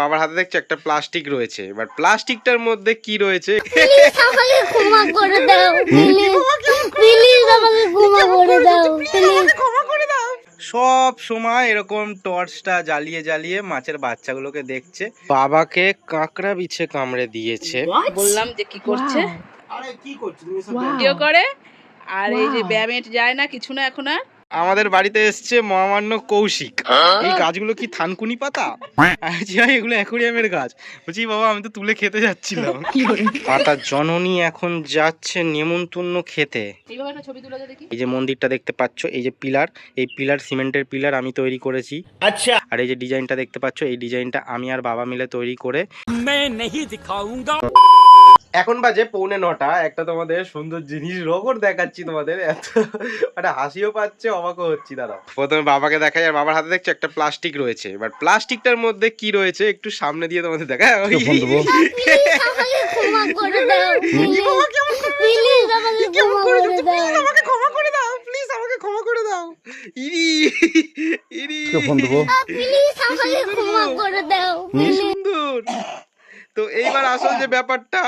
বাবার হাতে দেখছ একটা প্লাস্টিক রয়েছে। এবার প্লাস্টিকটার মধ্যে কি রয়েছে? প্লিজ আমাকে ক্ষমা করে দাও প্লিজ প্লিজ আমাকে ক্ষমা করে দাও ক্ষমা করে দাও। সব সময় এরকম টর্চটা জ্বালিয়ে জ্বালিয়ে মাছের বাচ্চাগুলোকে দেখছে। বাবাকে কাঁকড়া বিছে কামড়ে দিয়েছে। বললাম যে কি করছে? আরে কি ভিডিও করে। আর এই যে ব্যায়ামে যায় না কিছু না এখন আর। আমাদের বাড়িতে এসছে মহামান্য কৌশিক। এই গাছগুলো কি থানকুনি পাতা? আচ্ছা ভাই এগুলো অ্যাকোরিয়ামের গাছ। বলছি বাবা আমি তো তুলে খেতে যাচ্ছিলাম। পাতা জননী এখন যাচ্ছে নেমন্তন্ন খেতে। এইভাবে একটা ছবি তুলে দে দেখি। এই যে মন্দিরটা দেখতে পাচ্ছ এই যে পিলার এই পিলার সিমেন্টের পিলার আমি তৈরি করেছি। আচ্ছা। আর এই যে ডিজাইনটা দেখতে পাচ্ছ এই ডিজাইনটা আমি আর বাবা মিলে তৈরি করে এখন বাজে পৌনে নটা একটা তোমাদের সুন্দর জিনিস রকর দেখাচ্ছি তোমাদের এত একটা হাসিও পাচ্ছে অবাকও হচ্ছি দাদা। প্রথমে বাবাকে দেখাই আর বাবার হাতে দেখছ একটা প্লাস্টিক রয়েছে। এবার প্লাস্টিকটার মধ্যে কি রয়েছে একটু সামনে দিয়ে তোমাদের দেখা ওই প্লিজ আমাকে ক্ষমা করে দাও। প্লিজ প্লিজ আমাকে ক্ষমা করে দাও। আমাকে ক্ষমা করে দাও। প্লিজ আমাকে ক্ষমা করে দাও। ইরি ইরি প্লিজ আমাকে ক্ষমা করে দাও কি সুন্দর তো এইবার আসল যে ব্যাপারটা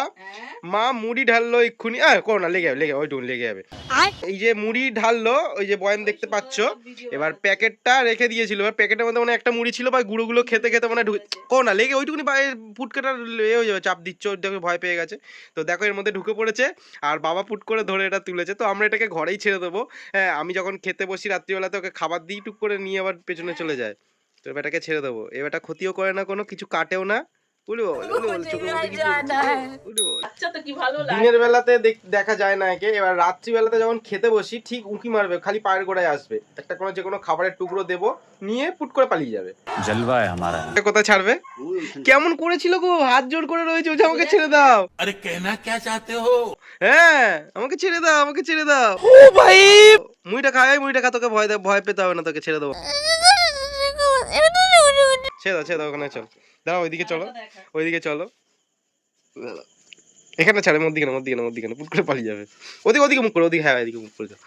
মা মুড়ি ঢাললো এক্ষুনি। আহ করো না লেগে যাবে লেগে যাবে, ওইটুকু লেগে যাবে। এই যে মুড়ি ঢাললো ওই যে বয়াম দেখতে পাচ্ছ এবার প্যাকেটটা রেখে দিয়েছিল। এবার প্যাকেটের মধ্যে মানে একটা মুড়ি ছিল বা গুঁড়োগুলো খেতে খেতে মানে ঢুকে করো না লেগে ওইটুকুনি বা ফুটকেটা এ হয়ে যাবে চাপ দিচ্ছ দেখে ভয় পেয়ে গেছে। তো দেখো এর মধ্যে ঢুকে পড়েছে আর বাবা পুট করে ধরে এটা তুলেছে। তো আমরা এটাকে ঘরেই ছেড়ে দেবো। হ্যাঁ আমি যখন খেতে বসি রাত্রিবেলাতে ওকে খাবার দিই টুক করে নিয়ে আবার পেছনে চলে যায়। তো এবার এটাকে ছেড়ে দেবো। এবারটা ক্ষতিও করে না কোনো কিছু কাটেও না। দিনের বেলাতে দেখা যায় না এবার রাত্রিবেলাতে যখন খেতে বসি ঠিক উঁকি মারবে খালি পায়ের আসবে একটা কোনো যে কোনো খাবারের টুকরো দেবো নিয়ে ফুট করে পালিয়ে যাবে ছাড়বে কেমন করেছিল গো হাত জোর করে রয়েছে আমাকে ছেড়ে দাও আরে হ্যাঁ আমাকে ছেড়ে দাও আমাকে ছেড়ে দাও ভাই মুইটা খায় মুইটা খা তোকে ভয় ভয় পেতে হবে না তোকে ছেড়ে দেবো ছেড়ে দাও ছেড়ে দাও ওখানে চল। দাঁড়াও ওইদিকে চলো। ওইদিকে চলো। এখানে ছাড়ে মোর দিকে না মোর না মোর না পুট পালিয়ে যাবে। ওদিকে ওদিকে মুখ করে ওদিকে হ্যাঁ ওদিকে মুখ করে যাও।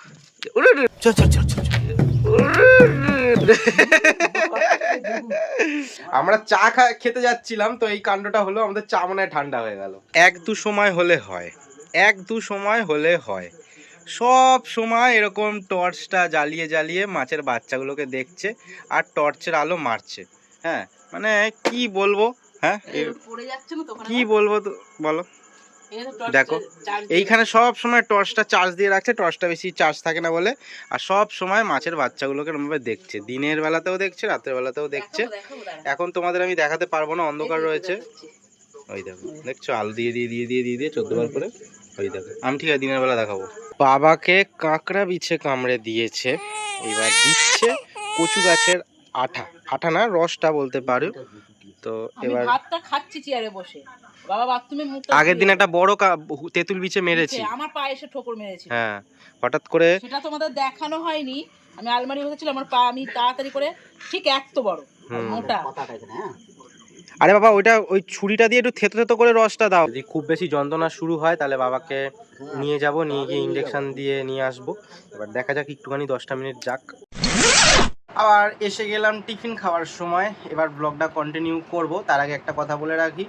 আমরা চা খেতে যাচ্ছিলাম তো এই কাণ্ডটা হলো আমাদের চা মনে ঠান্ডা হয়ে গেল। এক দু সময় হলে হয়। এক দু সময় হলে হয়। সব সময় এরকম টর্চটা জ্বালিয়ে জ্বালিয়ে মাছের বাচ্চাগুলোকে দেখছে আর টর্চের আলো মারছে। হ্যাঁ মানে কি বলব? হ্যাঁ কি বলব তো বলো। দেখো, এইখানে সব সময় টর্চটা চার্জ দিয়ে রাখছে টর্চটা বেশি চার্জ থাকে না বলে। আর সব সময় মাছের বাচ্চাগুলোকে এরমভাবে দেখছে। দিনের বেলাতেও দেখছে রাতের বেলাতেও দেখছে। এখন তোমাদের আমি দেখাতে পারব না অন্ধকার রয়েছে। ওই দেখো দেখছ? আলো দিয়ে দিয়ে দিয়ে দিয়ে দিয়ে দিয়ে বার করে। ওই দেখো আমি ঠিক আছে দিনের বেলা দেখাবো। বাবাকে কাঁকড়া বিছে কামড়ে দিয়েছে এবার দিচ্ছে কচু গাছের আঠা। আঠা না রসটা বলতে পারো। তো এবার ভাতটা খাচ্ছি চেয়ারে বসে। বাবা বাথরুমে মুখটা আগের দিন একটা বড় কা- তেঁতুল বিছে মেরেছি। আমার পায়ে এসে ঠোকর মেরেছিল হ্যাঁ হঠাৎ করে সেটা তোমাদের দেখানো হয়নি। আমি আলমারি বসেছিলাম আমার পা আমি তাড়াতাড়ি করে ঠিক এক তো বড়। মোটা। আরে বাবা ওইটা ওই ছুরিটা দিয়ে একটু থেতো থেতো করে রসটা দাও। যদি খুব বেশি যন্ত্রণা শুরু হয় তাহলে বাবাকে নিয়ে যাব নিয়ে গিয়ে ইঞ্জেকশন দিয়ে নিয়ে আসব। এবার দেখা যাক একটুখানি দশটা মিনিট যাক। আবার এসে গেলাম টিফিন খাওয়ার সময়। এবার ব্লগটা কন্টিনিউ করব। তার আগে একটা কথা বলে রাখি,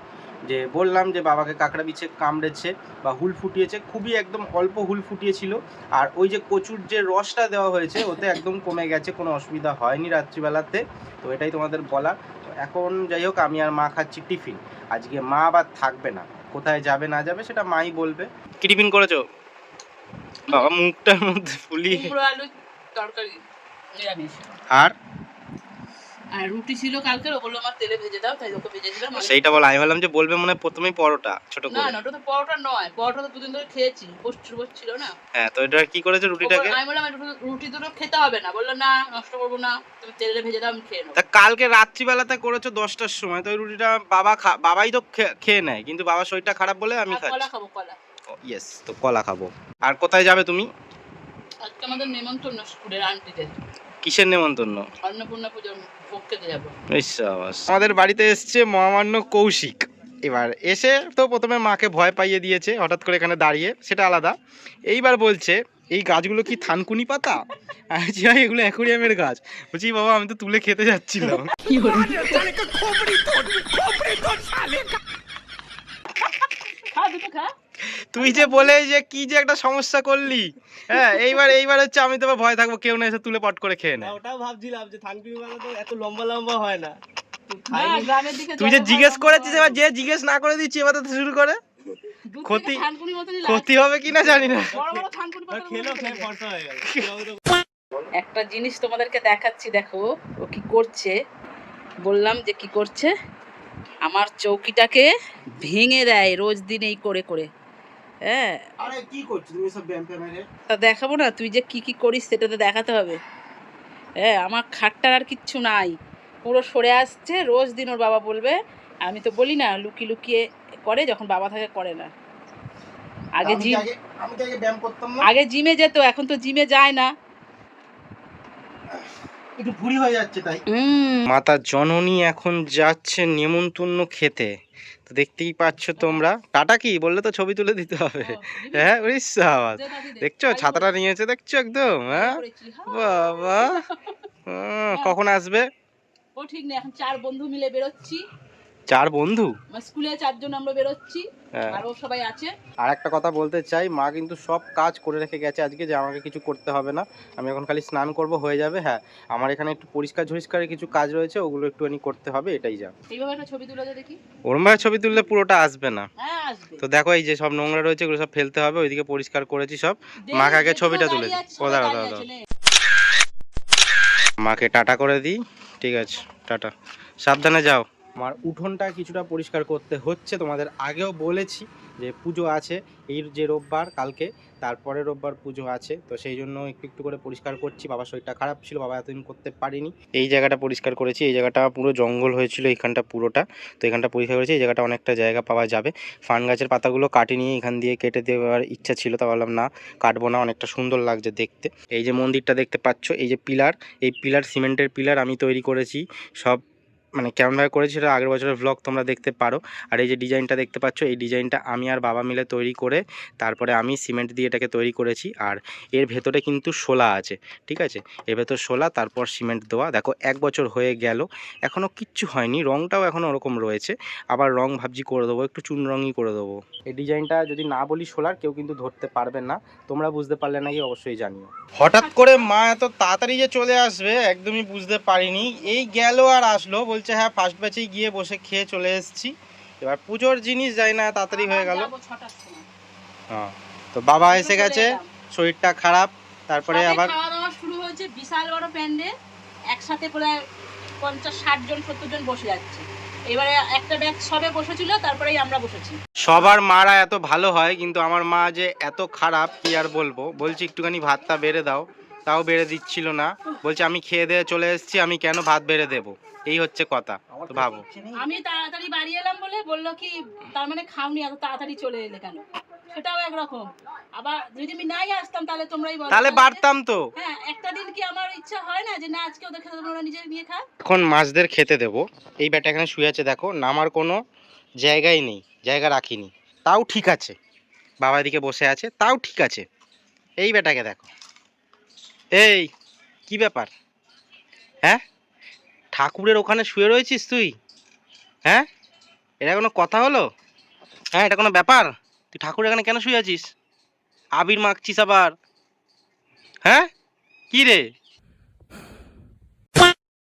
যে বললাম যে বাবাকে কাঁকড়া বিছে কামড়েছে বা হুল ফুটিয়েছে, খুবই একদম অল্প হুল ফুটিয়েছিল। আর ওই যে কচুর যে রসটা দেওয়া হয়েছে, ওতে একদম কমে গেছে, কোনো অসুবিধা হয়নি রাত্রিবেলাতে। তো এটাই তোমাদের বলা। এখন যাই হোক, আমি আর মা খাচ্ছি টিফিন। আজকে মা আবার থাকবে না। কোথায় যাবে, না যাবে, সেটা মাই বলবে। কি টিফিন করেছ? বাবা, মুখটার মধ্যে ফুলিয়ে আলু তরকারি। আর? আর রুটি ছিল কালকের ওগুলো আমার তেলে ভেজে দাও। তাই ওকে ভেজে দিলাম। সেইটা বল আমি ভাবলাম যে বলবে মনে প্রথমেই পরোটা ছোট করে। না ওটা তো পরোটা নয়। পরোটা তো দুদিন ধরে খেয়েছি পোস্ট ছিল না। হ্যাঁ তো এটা কি করেছে রুটিটাকে? আমি বললাম রুটি- দুটো খেতে হবে না। বলল না নষ্ট করব না। তুমি তেলে ভেজে দাও আমি খেয়ে নেব। তা কালকে রাত্রিবেলাতে করেছ দশটার সময় তো ওই রুটিটা বাবা বাবাই তো খেয়ে নেয়। কিন্তু বাবার শরীরটা খারাপ বলে আমি আর কলা খাব কলা। ইয়েস তো কলা খাব। আর কোথায় যাবে তুমি? আজকে আমাদের নেমন্তন্ন স্কুলের আন্টিদের কিসের নেমন্তন্ন? আমাদের বাড়িতে এসছে মহামান্য কৌশিক। এবার এসে তো প্রথমে মাকে ভয় পাইয়ে দিয়েছে হঠাৎ করে এখানে দাঁড়িয়ে সেটা আলাদা। এইবার বলছে এই গাছগুলো কি থানকুনি পাতা? হ্যাঁ, এগুলো অ্যাকোরিয়ামের গাছ। বলছি বাবা আমি তো তুলে খেতে যাচ্ছিলাম। তুই যে বলে যে কি যে একটা সমস্যা করলি। হ্যাঁ এইবার এইবার হচ্ছে আমি তো ভয় থাকব কেউ না এসে তুলে পট করে খেয়ে নেয়। ওটাও ভাবছিলাম যে থানকুনি পাতা তো এত লম্বা লম্বা হয় না। তুই যে জিজ্ঞেস করেছিস এবার যে জিজ্ঞেস না করে দিচ্ছি এবার তো শুরু করে। ক্ষতি-। ক্ষতি হবে কিনা জানি না। একটা জিনিস তোমাদেরকে দেখাচ্ছি দেখো ও কি করছে? বললাম যে কি করছে? আমার চৌকিটাকে ভেঙে দেয় রোজ দিন এই করে করে। হ্যাঁ। আরে কি করছিস তুমি সব ব্যায়াম তা দেখাবো না তুই যে কি কি করিস সেটা তো দেখাতে হবে। হ্যাঁ আমার খাটটার আর কিচ্ছু নাই। পুরো সরে আসছে রোজ দিন ওর বাবা বলবে। আমি তো বলি না লুকিয়ে লুকিয়ে করে যখন বাবা থাকে করে না। আগে জিম আমি তো আগে ব্যায়াম করতাম না? আগে জিমে যেত এখন তো জিমে যায় না। একটু ভুড়ি হয়ে যাচ্ছে তাই। হুম। মাতা জননী এখন যাচ্ছে নেমন্তন্ন খেতে। তো দেখতেই পাচ্ছ তোমরা। টাটা কি? বললে তো ছবি তুলে দিতে হবে। হ্যাঁ উড়িষ্যা দেখছ? ছাতাটা নিয়েছে দেখছ একদম? হ্যাঁ বাবা। কখন আসবে? ও ঠিক না এখন চার বন্ধু মিলে বেরোচ্ছি। চার বন্ধু? স্কুলে চারজন আমরা বেরোচ্ছি হ্যাঁ। আর ও সবাই আছে। আর একটা কথা বলতে চাই মা কিন্তু সব কাজ করে রেখে গেছে আজকে যে আমাকে কিছু করতে হবে না। আমি এখন খালি স্নান করব হয়ে যাবে হ্যাঁ। আমার এখানে একটু পরিষ্কার ঝরিষ্কারের কিছু কাজ রয়েছে ওগুলো একটুখানি করতে হবে এটাই যা। এইভাবে একটা ছবি তুলে দেখি। ওরম ভাবে ছবি তুললে পুরোটা আসবে না। হ্যাঁ আসবে। তো দেখো এই যে সব নোংরা রয়েছে এগুলো সব ফেলতে হবে ওইদিকে পরিষ্কার করেছি সব। মাকে আগে ছবিটা তুলে দাঁড়িয়ে দাঁড়াও, মাকে টাটা করে দিই ঠিক আছে টাটা। সাবধানে যাও। আমার উঠোনটা কিছুটা পরিষ্কার করতে হচ্ছে। তোমাদের আগেও বলেছি যে পুজো আছে, এই যে রোববার, কালকে, তারপরে রোববার পুজো আছে। তো সেই জন্য একটু একটু করে পরিষ্কার করছি। বাবার শরীরটা খারাপ ছিল, বাবা এতদিন করতে পারিনি। এই জায়গাটা পরিষ্কার করেছি। এই জায়গাটা পুরো জঙ্গল হয়েছিল, এইখানটা পুরোটা। তো এখানটা পরিষ্কার করেছি। এই জায়গাটা অনেকটা জায়গা পাওয়া যাবে। ফান গাছের পাতাগুলো কাটি নিয়ে এখান দিয়ে কেটে দেওয়ার ইচ্ছা ছিল। তা বললাম না, কাটবো না, অনেকটা সুন্দর লাগছে দেখতে। এই যে মন্দিরটা দেখতে পাচ্ছ, এই যে পিলার, এই পিলার, সিমেন্টের পিলার আমি তৈরি করেছি। সব মানে কেমনভাবে করেছি সেটা আগের বছরের ভ্লগ তোমরা দেখতে পারো। আর এই যে ডিজাইনটা দেখতে পাচ্ছ, এই ডিজাইনটা আমি আর বাবা মিলে তৈরি করে তারপরে আমি সিমেন্ট দিয়ে এটাকে তৈরি করেছি। আর এর ভেতরে কিন্তু শোলা আছে, ঠিক আছে? এর ভেতর শোলা তারপর সিমেন্ট দেওয়া দেখো, এক বছর হয়ে গেল এখনও কিচ্ছু হয়নি রঙটাও এখনও ওরকম রয়েছে। আবার রং ভাবজি করে দেবো, একটু চুন রঙই করে দেবো। এই ডিজাইনটা যদি না বলি শোলার কেউ কিন্তু ধরতে পারবে না। তোমরা বুঝতে পারলে নাকি অবশ্যই জানিও। হঠাৎ করে মা এত তাড়াতাড়ি যে চলে আসবে, একদমই বুঝতে পারিনি। এই গেল আর আসলো বলছে হ্যাঁ ফার্স্ট ব্যাচেই গিয়ে বসে খেয়ে চলে এসেছি। এবার পুজোর জিনিস যাই না তাড়াতাড়ি হয়ে গেল। হ্যাঁ তো বাবা এসে গেছে শরীরটা খারাপ তারপরে আবার খাওয়া শুরু হয়েছে বিশাল বড় প্যান্ডে একসাথে প্রায় পঞ্চাশ ষাট জন সত্তর জন বসে যাচ্ছে। এবারে একটা ব্যাগ সবে বসেছিল তারপরেই আমরা বসেছি। সবার মারা এত ভালো হয় কিন্তু আমার মা যে এত খারাপ কি আর বলব? বলছি একটুখানি ভাতটা বেড়ে দাও। তাও বেড়ে দিচ্ছিল না। বলছে আমি খেয়ে দিয়ে চলে এসেছি আমি কেন ভাত বেড়ে দেবো? এই হচ্ছে কথা তো ভাবো। আমি তাড়াতাড়ি বাড়ি এলাম বলে বলল কি তার মানে খাওনি এত তাড়াতাড়ি চলে এলে কেন? সেটাও একরকম। আবার যদি আমি নাই আসতাম তাহলে তোমরাই বলো। তাহলে বাড়তাম তো। হ্যাঁ একটা দিন কি আমার ইচ্ছা হয় না যে না আজকে ওদের খেতে ওরা নিজে নিয়ে খা এখন মাছদের খেতে দেবো। এই ব্যাটা এখানে শুয়ে আছে দেখো নামার কোনো জায়গাই নেই জায়গা রাখিনি। তাও ঠিক আছে বাবা দিকে বসে আছে তাও ঠিক আছে। এই ব্যাটাকে দেখো। এই, কি ব্যাপার? হ্যাঁ? ঠাকুরের ওখানে শুয়ে রয়েছিস তুই? হ্যাঁ? এটা কোনো কথা হলো? হ্যাঁ এটা কোনো ব্যাপার? তুই ঠাকুরের এখানে কেন শুয়ে আছিস? আবির মাখছিস আবার? হ্যাঁ? কী রে?